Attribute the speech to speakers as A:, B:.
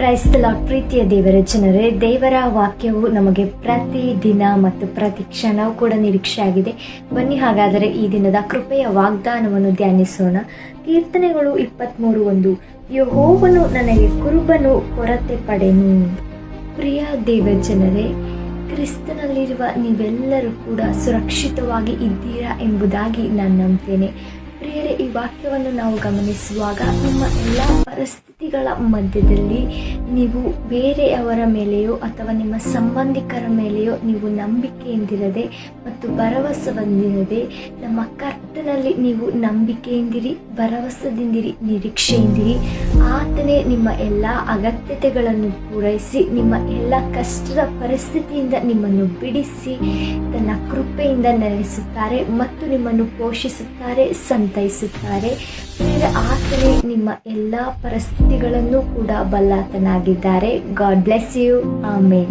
A: ಕ್ರೈಸ್ತಲ ಪ್ರೀತಿಯ ದೇವರ, ಜನರೇ, ದೇವರ ವಾಕ್ಯವು ನಮಗೆ ಪ್ರತಿ ದಿನ ಮತ್ತು ಪ್ರತಿ ಕ್ಷಣವೂ ಕೂಡ ನಿರೀಕ್ಷೆ ಆಗಿದೆ ಬನ್ನಿ ಹಾಗಾದರೆ ಈ ದಿನದ ಕೃಪೆಯ ವಾಗ್ದಾನವನ್ನು ಧ್ಯಾನಿಸೋಣ. ಕೀರ್ತನೆಗಳು ಇಪ್ಪತ್ತ್ಮೂರು ಒಂದು. ಯಹೋವನು ನನಗೆ ಕುರುಬನು, ಕೊರತೆ ಪಡೆನು. ಪ್ರಿಯ ದೇವ ಜನರೇ, ಕ್ರಿಸ್ತನಲ್ಲಿರುವ ನೀವೆಲ್ಲರೂ ಕೂಡ ಸುರಕ್ಷಿತವಾಗಿ ಇದ್ದೀರಾ ಎಂಬುದಾಗಿ ನಾನು ನಂಬ್ತೇನೆ ಪ್ರಿಯರೇ, ಈ ವಾಕ್ಯವನ್ನು ನಾವು ಗಮನಿಸುವಾಗ ನಿಮ್ಮ ಎಲ್ಲ ಪರಿಸ್ಥಿತಿಗಳ ಮಧ್ಯದಲ್ಲಿ ನೀವು ಬೇರೆಯವರ ಮೇಲೆಯೋ ಅಥವಾ ನಿಮ್ಮ ಸಂಬಂಧಿಕರ ಮೇಲೆಯೋ ನೀವು ನಂಬಿಕೆಯಿಂದಿರದೆ ಮತ್ತು ಭರವಸೆ ಹೊಂದಿರದೆ ನಮ್ಮ ಕರ್ತನಲ್ಲಿ ನೀವು ನಂಬಿಕೆಯಿಂದಿರಿ ಭರವಸೆದಿಂದಿರಿ ನಿರೀಕ್ಷೆಯಿಂದಿರಿ, ಆತನೇ ನಿಮ್ಮ ಎಲ್ಲ ಅಗತ್ಯತೆಗಳನ್ನು ಪೂರೈಸಿ, ನಿಮ್ಮ ಎಲ್ಲ ಕಷ್ಟದ ಪರಿಸ್ಥಿತಿಯಿಂದ ನಿಮ್ಮನ್ನು ಬಿಡಿಸಿ, ತನ್ನ ಕೃಪೆಯಿಂದ ನೆಲೆಸುತ್ತಾರೆ ಮತ್ತು ನಿಮ್ಮನ್ನು ಪೋಷಿಸುತ್ತಾರೆ, ಸಂತೈಸುತ್ತಾರೆ. ಬೇರೆ ಆತನೇ ನಿಮ್ಮ ಎಲ್ಲಾ ಪರಿಸ್ಥಿತಿಗಳನ್ನು ಕೂಡ ಬಲ್ಲಾತನಾಗಿದ್ದಾರೆ. God bless you amen